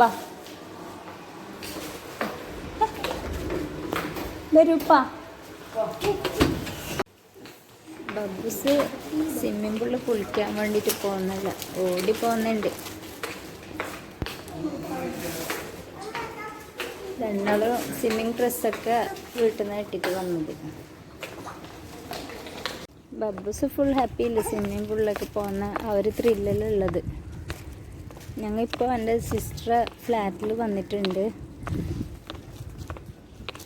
ബാ വരൂപ്പാ. സ്വിമ്മിംഗ് പൂളിൽ കുളിക്കാൻ വേണ്ടിട്ട് പോകുന്നില്ല ഓടി പോകുന്നുണ്ട്. രണ്ടാളും സ്വിമ്മിങ് ഡ്രസ്സൊക്കെ വീട്ടിൽ നിന്ന് ഇട്ടിട്ട് വന്നത്. ബബ്ബുസ് ഫുൾ ഹാപ്പി ഇല്ല സ്വിമ്മിംഗ് പൂളിലൊക്കെ പോകുന്ന ആ ഒരു ത്രില്ലിലുള്ളത് ഞങ്ങളിപ്പോൾ എന്റെ സിസ്റ്റർ ഫ്ലാറ്റിൽ വന്നിട്ടുണ്ട്.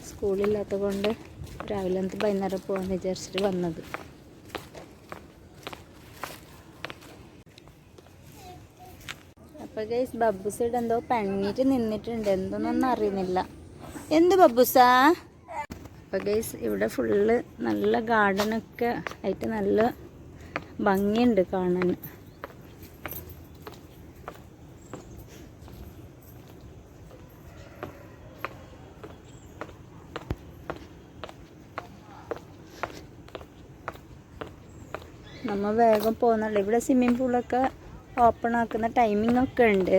സ്കൂളില്ലാത്ത കൊണ്ട് രാവിലെ എന്നിട്ട് വൈകുന്നേരം പോകാമെന്ന് വിചാരിച്ചിട്ട് വന്നത്. അപ്പോൾ ഗൈസ് ബബ്ബുസയുടെ എന്തോ പണിയിട്ട് നിന്നിട്ടുണ്ട്. എന്തോന്നൊന്നും അറിയുന്നില്ല. എന്ത് ബബ്ബുസ? അപ്പോൾ ഗൈസ് ഇവിടെ ഫുള്ള് നല്ല ഗാർഡനൊക്കെ ആയിട്ട് നല്ല ഭംഗിയുണ്ട് കാണാൻ. വേഗം പോകുന്നുള്ളൂ ഇവിടെ സ്വിമ്മിംഗ് പൂളൊക്കെ ഓപ്പൺ ആക്കുന്ന ടൈമിംഗ് ഒക്കെ ഉണ്ട്.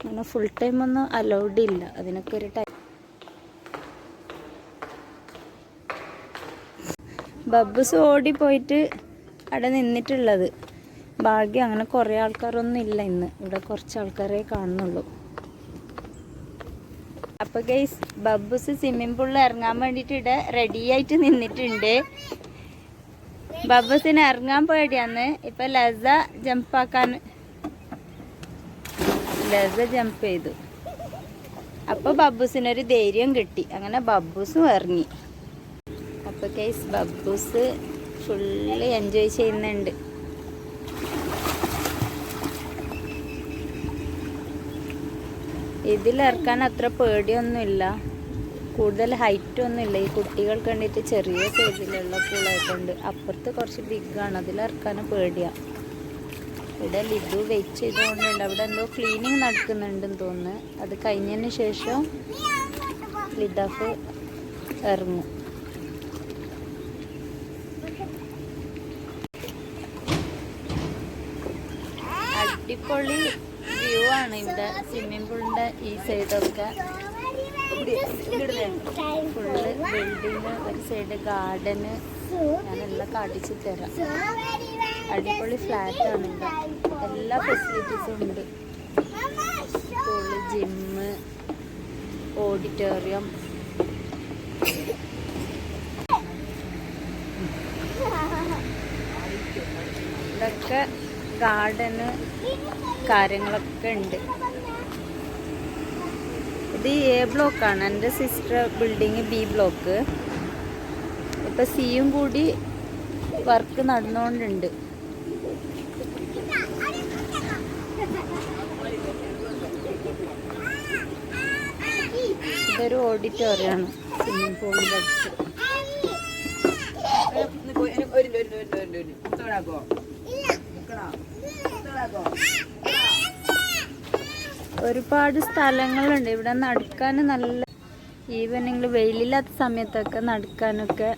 അങ്ങനെ ഫുൾ ടൈം ഒന്നും അലൗഡ് ഇല്ല. അതിനൊക്കെ ഒരു ടൈം ബബ്ബസ് ഓടി പോയിട്ട് അവിടെ നിന്നിട്ടുള്ളത്. ഭാഗ്യം അങ്ങനെ കുറേ ആൾക്കാരൊന്നും ഇല്ല ഇന്ന്. ഇവിടെ കുറച്ച് ആൾക്കാരെ കാണുന്നുള്ളൂ. അപ്പോൾ ഗൈസ് ബബ്ബസ് സ്വിമ്മിംഗ് പൂളിൽ ഇറങ്ങാൻ വേണ്ടിയിട്ട് ഇവിടെ റെഡി ആയിട്ട് നിന്നിട്ടുണ്ട്. ബബ്ബസിന് ഇറങ്ങാൻ പേടിയാന്ന്. ഇപ്പൊ ലസ ജമ്പാക്കാൻ ലസ ജമ്പ് ചെയ്തു. അപ്പൊ ബബ്ബൂസിനൊരു ധൈര്യം കിട്ടി. അങ്ങനെ ബബ്ബൂസും ഇറങ്ങി. അപ്പൊ കേസ് ബബ്ബൂസ് ഫുള്ള് എൻജോയ് ചെയ്യുന്നുണ്ട്. ഇതിലിറക്കാൻ അത്ര പേടിയൊന്നുമില്ല. കൂടുതൽ ഹൈറ്റ് ഒന്നും ഇല്ല ഈ കുട്ടികൾക്ക് വേണ്ടിയിട്ട് ചെറിയ സൈസിലുള്ള പൂളായിട്ടുണ്ട് അപ്പുറത്ത് കുറച്ച് ബിഗാണ് അതിലിറക്കാനും പേടിയാണ് ഇവിടെ ലിഡു വെയിറ്റ് ചെയ്തുകൊണ്ടുണ്ട് അവിടെ എന്തോ ക്ലീനിങ് നടക്കുന്നുണ്ടെന്ന് തോന്നുന്നു. അത് കഴിഞ്ഞതിന് ശേഷം ലിഡാഫ് ഇറങ്ങും. അടിപൊളി വ്യൂ ആണ് ഇവിടെ. സ്വിമ്മിംഗ് പൂളിന്റെ ഈ സൈഡൊക്കെ ഫുള്ള് ബിൽഡിങ് ഒരു സൈഡ് ഗാർഡന് ഞാനെല്ലാം കാട്ടിച്ചു തരാം. അടിപൊളി ഫ്ലാറ്റ് ആണ് എല്ലാ ഫെസിലിറ്റീസും ഉണ്ട്. സ്കൂൾ ജിമ്മ് ഓഡിറ്റോറിയം ഇതൊക്കെ ഗാർഡന് കാര്യങ്ങളൊക്കെ ഉണ്ട്. ഇത് എ ബ്ലോക്കാണ് എന്റെ സിസ്റ്റർ ബിൽഡിങ് ബി ബ്ലോക്ക് ഇപ്പം സിയും കൂടി വർക്ക് നടന്നുകൊണ്ടുണ്ട് ഇതൊരു ഓഡിറ്റോറിയമാണ് സ്വിമ്മിംഗ് പൂളിന്റെ അടുത്ത് ഒരുപാട് സ്ഥലങ്ങളുണ്ട്. ഇവിടെ നടക്കാൻ നല്ല ഈവനിങ്ങിൽ വെയിലില്ലാത്ത സമയത്തൊക്കെ നടക്കാനൊക്കെ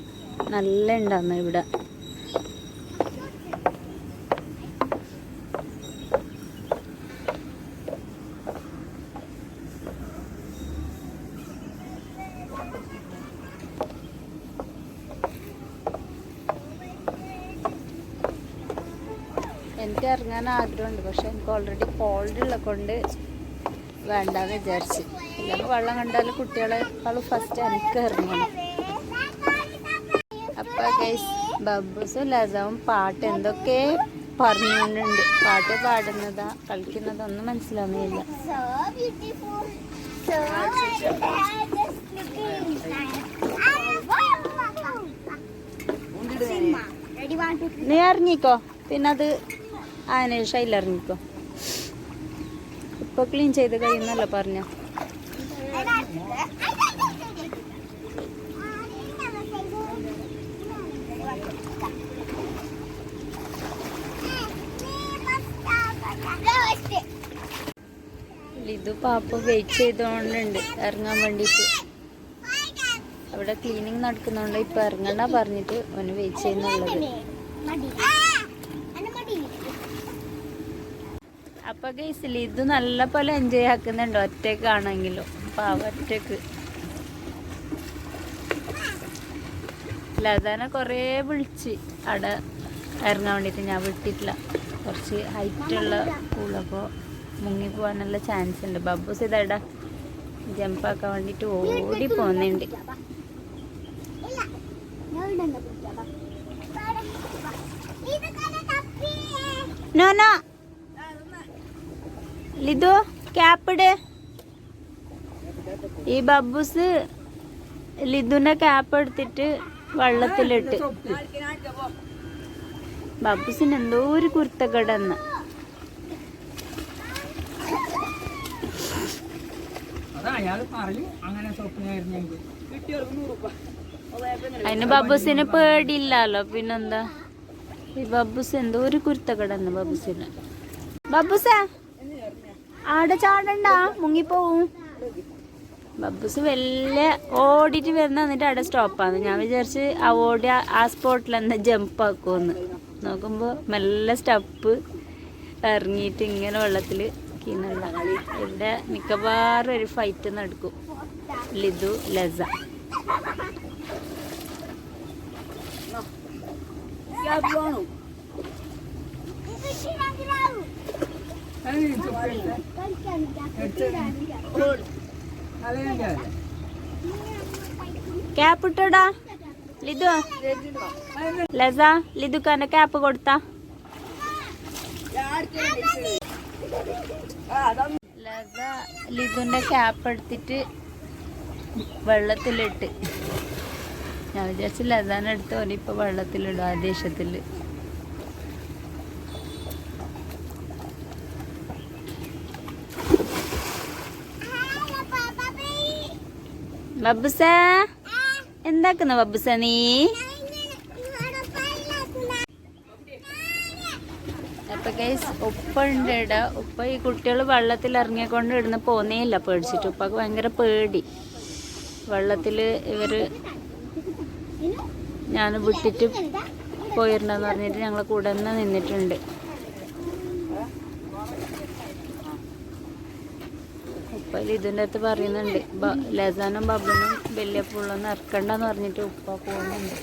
നല്ല ഉണ്ടാന്ന് ഇവിടെ. എനിക്ക് ഇറങ്ങാൻ ആഗ്രഹമുണ്ട്. പക്ഷെ എനിക്ക് ഓൾറെഡി കോൾഡ് ഉള്ള കൊണ്ട് വേണ്ടാന്ന് വിചാരിച്ച്. ഇല്ലെങ്കിൽ വെള്ളം കണ്ടാൽ കുട്ടികളെ കുട്ടികളെക്കാളും ഫസ്റ്റ് എനിക്ക് ഇറങ്ങണം. അപ്പൊ ഗൈസ് ബബ്ബൂസും ലസാവും പാട്ട് എന്തൊക്കെ പറഞ്ഞുകൊണ്ടുണ്ട്. പാട്ട് പാടുന്നതാ കളിക്കുന്നതൊന്നും മനസ്സിലാവുന്നില്ല. നീ അറിഞ്ഞിക്കോ പിന്നെ അത് ആനേഷ് nice. ഇപ്പൊ ക്ലീൻ ചെയ്ത് കഴിയുന്നല്ലോ പറഞ്ഞ? ഇത് പാപ്പ വെയിറ്റ് ചെയ്തോണ്ടുണ്ട് ഇറങ്ങാൻ വേണ്ടിട്ട്. അവിടെ ക്ലീനിങ് നടക്കുന്നോണ്ട് ഇപ്പൊ ഇറങ്ങണ്ട പറഞ്ഞിട്ട് അവന് വെയിറ്റ് ചെയ്യുന്നുള്ളത്. അപ്പൊ ഗൈസിൽ ഇത് നല്ല പോലെ എൻജോയ് ആക്കുന്നുണ്ട് ഒറ്റക്കാണെങ്കിലും അപ്പൊ ഒറ്റയ്ക്ക്. ലതാനെ കുറേ വിളിച്ച്. അവിടെ ഇറങ്ങാൻ വേണ്ടിയിട്ട് ഞാൻ വിട്ടിട്ടില്ല കുറച്ച് ഹൈറ്റ് ഉള്ള പൂളപ്പോൾ മുങ്ങി പോകാനുള്ള ചാൻസ് ഉണ്ട്. ബബ്ബൂസ് ഇതാടാ ജമ്പാക്കാൻ വേണ്ടിട്ട് ഓടി പോകുന്നുണ്ട് നോ നോ ലിതു ക്യാപ്പിട് ഈ ബബ്ബൂസ് ലിതുനെ ക്യാപ്പ് എടുത്തിട്ട് വെള്ളത്തിലിട്ട്. ബബ്ബൂസിന് എന്തോ ഒരു കുരുത്തക്കടന്ന്. അതിന് ബബ്ബൂസിന് പേടിയില്ലല്ലോ പിന്നെന്താ? ഈ ബബ്ബൂസ് എന്തോ ഒരു കുരുത്തക്കടന്ന് ബബ്ബൂസിന്. ബബ്ബൂസേ ആടെ ചാടണ്ട. മുങ്ങിപ്പോവും. ബബ്ബൂസ് വലിയ ഓടിയിട്ട് വരുന്ന എന്നിട്ട് അവിടെ സ്റ്റോപ്പാന്ന്. ഞാൻ വിചാരിച്ച് ആ ഓടി ആ- സ്പോട്ടിൽ എന്താ ജമ്പ് ആക്കുമെന്ന് നോക്കുമ്പോൾ മെല്ലെ സ്റ്റെപ്പ് ഇറങ്ങിയിട്ട് ഇങ്ങനെ വെള്ളത്തിൽ കീന്നുള്ള ഇവിടെ മിക്കവാറും ഒരു ഫൈറ്റ് നടക്കും. ലിതു ലസ. ശരിയാക്കിലാവും ക്യാപ്പ് ഇട്ടോടാ. ലിതു ലസ ലിതുക്കാന്റെ ക്യാപ്പ് കൊടുത്താ. ലസ ലിതുന്റെ ക്യാപ്പ് എടുത്തിട്ട് വെള്ളത്തിലിട്ട്. ഞാൻ വിചാരിച്ചു ലസാനെടുത്ത് ഓനിപ്പോ വെള്ളത്തിലിടും ആ ദേഷ്യത്തിൽ. ബബ്ബുസേ എന്താക്കുന്ന ബബ്ബുസ നീ? അപ്പൊ ഗൈസ് ഉപ്പ ഉണ്ട് ഇട ഉപ്പ ഈ കുട്ടികൾ വെള്ളത്തിൽ ഇറങ്ങിക്കൊണ്ട് ഇടുന്ന് പോന്നേ ഇല്ല പേടിച്ചിട്ട് ഉപ്പക്ക് ഭയങ്കര പേടി. വെള്ളത്തിൽ ഇവർ ഞാൻ വിട്ടിട്ട് പോയിരുന്നെന്ന് പറഞ്ഞിട്ട് ഞങ്ങളെ കൂടെ നിന്നിട്ടുണ്ട്. ഉപ്പ ഇതിന്റെ അടുത്ത് പറയുന്നുണ്ട് ലസാനും ബബിനും വലിയ പുള്ളൊന്നും ഇറക്കണ്ടെന്ന് പറഞ്ഞിട്ട് ഉപ്പ പോകുന്നുണ്ട്.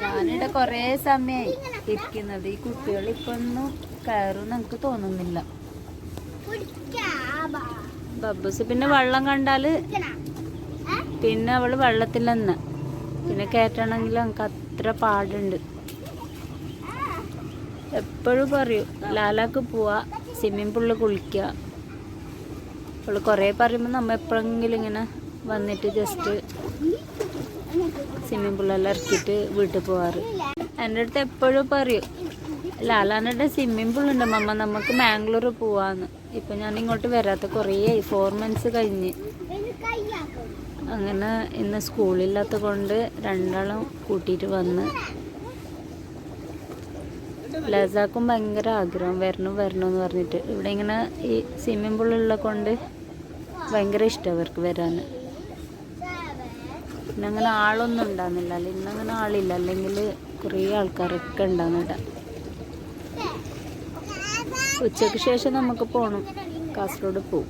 ഞാനിവിടെ കുറേ സമയമായി ഇരിക്കുന്നത്. ഈ കുട്ടികൾ ഇപ്പൊ ഒന്നും കയറും എനിക്ക് തോന്നുന്നില്ല. ബബ്ബൂസ് പിന്നെ വെള്ളം കണ്ടാൽ പിന്നെ അവൾ വെള്ളത്തിൽ പിന്നെ കയറ്റണമെങ്കിൽ നമുക്ക് അത്ര പാടുണ്ട്. എപ്പോഴും പറയും ലാലാക്ക് പോവാ സ്വിമ്മിങ് പൂളിൽ കുളിക്കുക അവൾ കുറേ പറയുമ്പോൾ നമ്മൾ എപ്പോഴെങ്കിലും ഇങ്ങനെ വന്നിട്ട് ജസ്റ്റ് സ്വിമ്മിങ് പൂളെല്ലാം ഇറക്കിയിട്ട് വീട്ടിൽ പോവാറ്. എന്റെ അടുത്ത് എപ്പോഴും പറയും ലാലാനയുടെ സ്വിമ്മിങ് പൂളുണ്ട് മമ്മ നമുക്ക് മാംഗ്ലൂർ പോവാന്ന്. ഇപ്പം ഞാൻ ഇങ്ങോട്ട് വരാത്ത കുറേ ഫോർ മന്ത്സ് കഴിഞ്ഞ്. അങ്ങനെ ഇന്ന് സ്കൂളില്ലാത്ത കൊണ്ട് രണ്ടാളും കൂട്ടിയിട്ട് വന്ന് ലസാക്കും ഭയങ്കര ആഗ്രഹം വരണം വരണം എന്ന് പറഞ്ഞിട്ട്. ഇവിടെ ഇങ്ങനെ ഈ സ്വിമ്മിംഗ് പൂളുള്ള കൊണ്ട് ഭയങ്കര ഇഷ്ടമാണ് അവർക്ക് വരാൻ പിന്നെ അങ്ങനെ ആളൊന്നും ഉണ്ടാകുന്നില്ല ഇന്നങ്ങനെ ആളില്ല. അല്ലെങ്കിൽ കുറേ ആൾക്കാരൊക്കെ ഉണ്ടാകുന്നില്ല ഉച്ചയ്ക്ക് ശേഷം നമുക്ക് പോകണം കാസർഗോഡ് പോവും.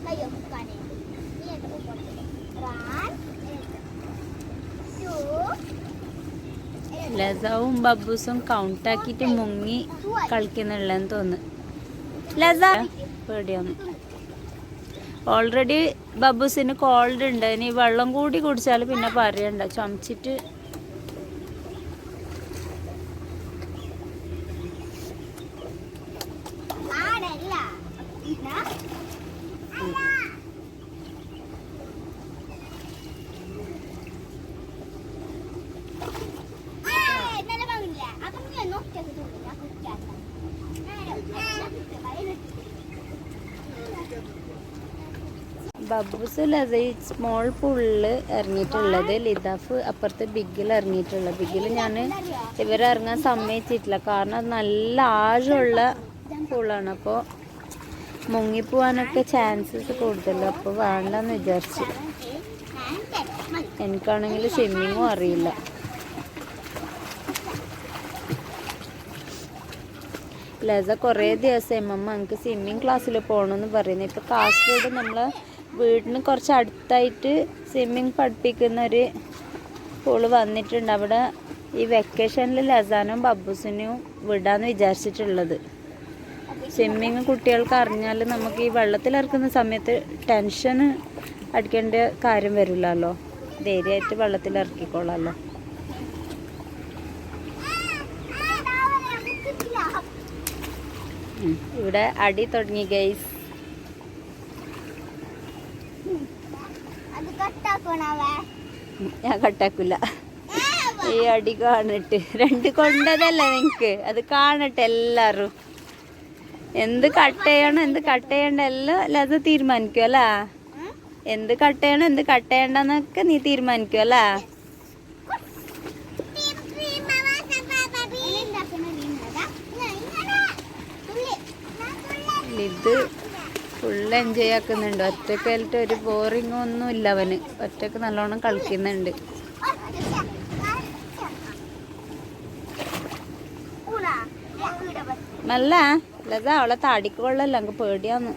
ലസാവും ബബ്ബൂസും കൗണ്ടാക്കിയിട്ട് മുങ്ങി കളിക്കുന്നുള്ളതെന്ന് തോന്നുന്നു ലസ പേടിയാണ് ഓൾറെഡി ബബ്ബൂസിന് കോൾഡ് ഉണ്ട്. ഇനി വെള്ളം കൂടി കുടിച്ചാൽ പിന്നെ പറയണ്ട. ചുമച്ചിട്ട് ബബ്ബൂസ് ലസ സ്മോൾ പൂളിൽ ഇറങ്ങിയിട്ടുള്ളത് ലിതാഫ് അപ്പുറത്തെ ബിഗിൽ ഇറങ്ങിയിട്ടുള്ളത്. ബിഗിൽ ഞാൻ ഇവരിറങ്ങാൻ സമ്മതിച്ചിട്ടില്ല. കാരണം അത് നല്ല ആഴമുള്ള പൂളാണ് അപ്പോൾ മുങ്ങിപ്പോവാനൊക്കെ ചാൻസസ് കൂടുതലും. അപ്പോൾ വേണ്ടെന്ന് വിചാരിച്ചു. എനിക്കാണെങ്കിൽ സ്വിമ്മിങ്ങും അറിയില്ല. ലത കുറേ ദിവസമായി എമ്മമ്മ എനിക്ക് സ്വിമ്മിങ് ക്ലാസ്സിൽ പോകണമെന്ന് പറയുന്നത് ഇപ്പോൾ കാസർഗോഡ് നമ്മൾ വീടിന് കുറച്ച് അടുത്തായിട്ട് സ്വിമ്മിങ് പഠിപ്പിക്കുന്ന ഒരു സ്കൂൾ വന്നിട്ടുണ്ട്. അവിടെ ഈ വെക്കേഷനിൽ ലസാനും ബബ്ബൂസിനെയും വിടാന്ന് വിചാരിച്ചിട്ടുള്ളത്. സ്വിമ്മിങ് കുട്ടികൾക്ക് അറിഞ്ഞാൽ നമുക്ക് ഈ വെള്ളത്തിലിറക്കുന്ന സമയത്ത് ടെൻഷൻ അടിക്കേണ്ട കാര്യം വരില്ലല്ലോ. ധൈര്യമായിട്ട് വെള്ളത്തിലിറക്കിക്കോളാമല്ലോ. ഇവിടെ അടി തുടങ്ങി ഗൈസ് അത് കട്ടാക്കണവേ ഞാൻ കട്ടാക്കില്ല ഈ അടി കാണിട്ട്. രണ്ട് കൊണ്ടതല്ല നിങ്ങക്ക്? അത് കാണട്ടെ എല്ലാരും. എന്ത് കട്ട് ചെയ്യണം എന്ത് കട്ട് ചെയ്യണ്ട എല്ലാം ലത തീരുമാനിക്കും അല്ല? എന്ത് കട്ട് ചെയ്യണം എന്ത് കട്ട് ചെയ്യണ്ടെന്നൊക്കെ നീ തീരുമാനിക്കും അല്ല? ഇത് ഫുള്ള് എൻജോയ് ആക്കുന്നുണ്ട്. ഒറ്റക്കായിട്ട് ഒരു ബോറിംഗ് ഒന്നും ഇല്ല അവന്. ഒറ്റയ്ക്ക് നല്ലോണം കളിക്കുന്നുണ്ട്. നല്ല ലത അവളെ താടിക്ക് കൊള്ളല്ല അങ്ങ് പേടിയാന്ന്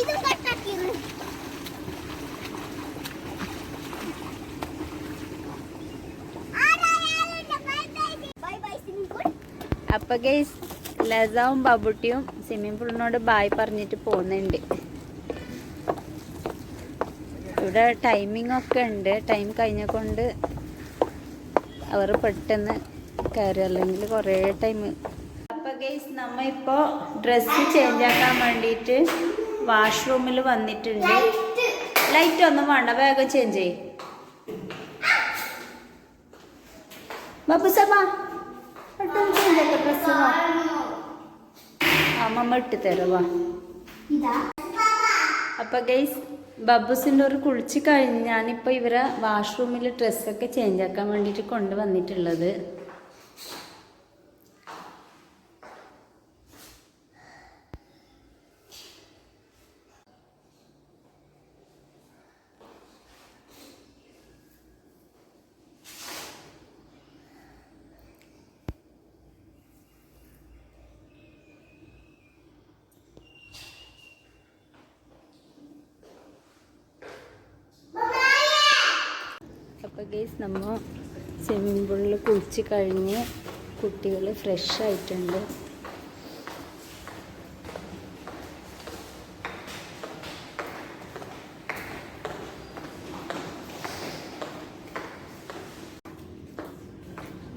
ഇത് കട്ടാക്കിയത് ബൈ ബൈ സിംഗിൾ അപ്പൊ ഗൈസ് ലതാവും ബബുട്ടിയും സ്വിമ്മിംഗ് പൂളിനോട് ബായ് പറഞ്ഞിട്ട് പോകുന്നുണ്ട്. ഇവിടെ ടൈമിംഗ് ഒക്കെ ഉണ്ട്. ടൈം കഴിഞ്ഞ കൊണ്ട് അവർ പെട്ടെന്ന് കയറി അല്ലെങ്കിൽ കുറേ ടൈം അപ്പൊ ഗൈസ് നമ്മ ഇപ്പോ ഡ്രസ്സ് ചേഞ്ച് ആക്കാൻ വേണ്ടിയിട്ട് വാഷ്റൂമിൽ വന്നിട്ടുണ്ട്. ലൈറ്റ് ഒന്നും വേണ്ട വേഗം ചേഞ്ച് ചെയ്യും. ബാബു സബാ. അമ്മമ്മ ഇട്ട് തരുവാ അപ്പൊ ഗൈസ് ബബ്ബൂസിന്റെ ഒരു കുളിച്ച് കഴിഞ്ഞ് ഞാനിപ്പോൾ ഇവരെ വാഷ്റൂമിൽ ഡ്രസ്സൊക്കെ ചേഞ്ച് ആക്കാൻ വേണ്ടിയിട്ട് കൊണ്ടുവന്നിട്ടുള്ളത്. അപ്പോൾ ഗേസ് നമ്മൾ സ്വിമ്മിംഗ് പൂളിൽ കുളിച്ച് കഴിഞ്ഞ് കുട്ടികൾ ഫ്രഷ് ആയിട്ടുണ്ട്.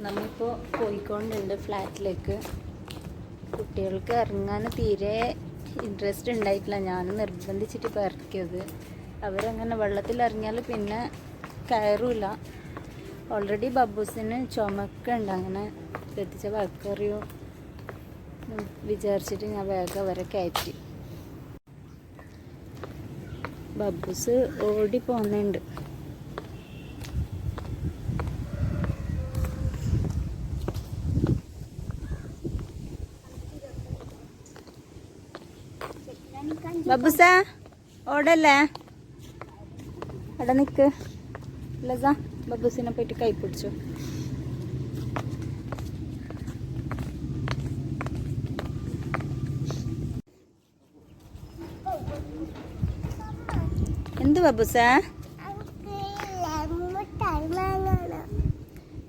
നമ്മളിപ്പോൾ പോയിക്കൊണ്ടുണ്ട് ഫ്ലാറ്റിലേക്ക് കുട്ടികൾക്ക് ഇറങ്ങാൻ തീരെ ഇൻട്രസ്റ്റ് ഉണ്ടായിട്ടില്ല. ഞാൻ നിർബന്ധിച്ചിട്ട് ഇപ്പോൾ ഇറക്കിയത്. അവരങ്ങനെ വെള്ളത്തിൽ ഇറങ്ങിയാൽ പിന്നെ കയറൂല. ഓൾറെഡി ബബ്ബൂസിന് ചുമക്കുണ്ട്. അങ്ങനെ എത്തിച്ച വക്കറിയോ വിചാരിച്ചിട്ട് ഞാൻ വേഗം അവരെ കയറ്റി. ബബ്ബൂസ് ഓടി പോകുന്നുണ്ട് ബബ്ബൂസ ഓടല്ലേ? അവിടെ നിക്ക്. ലസ ബബ്ബൂസിനെ പോയിട്ട് കൈ പിടിച്ചു. എന്ത് ബബ്ബൂസ?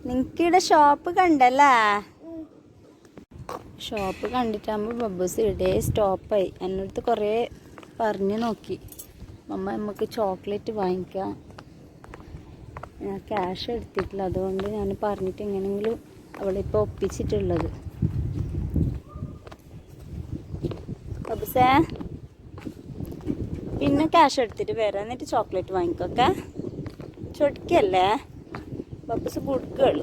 നിങ്ങക്കിവിടെ ഷോപ്പ് കണ്ടല്ലേ? ഷോപ്പ് കണ്ടിട്ടാകുമ്പോൾ ബബ്ബൂസ് ഇവിടെ സ്റ്റോപ്പായി. എന്നടുത്ത് കുറേ പറഞ്ഞു നോക്കി. മമ്മ നമുക്ക് ചോക്ലേറ്റ് വാങ്ങിക്കാം. ഞാൻ ക്യാഷ് എടുത്തിട്ടില്ല. അതുകൊണ്ട് ഞാൻ പറഞ്ഞിട്ട് എങ്ങനെയെങ്കിലും അവളിപ്പോൾ ഒപ്പിച്ചിട്ടുള്ളത്. ബബ്ബൂസേ പിന്നെ ക്യാഷ് എടുത്തിട്ട് വരാം. എന്നിട്ട് ചോക്ലേറ്റ് വാങ്ങിക്കൊക്കെ. ചൊടിക്കല്ലേ? ബബ്ബൂസ് ഗുഡ്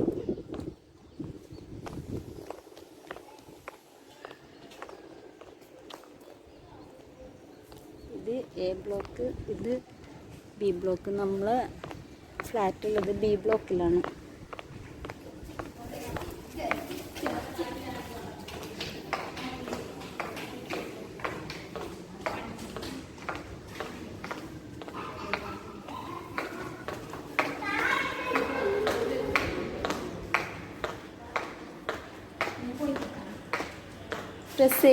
ഇത് എ ബ്ലോക്ക് ഇത് ബി ബ്ലോക്ക് നമ്മൾ ഫ്ലാറ്റ് ഉള്ളത് ബി ബ്ലോക്കിലാണ്. പ്രസ്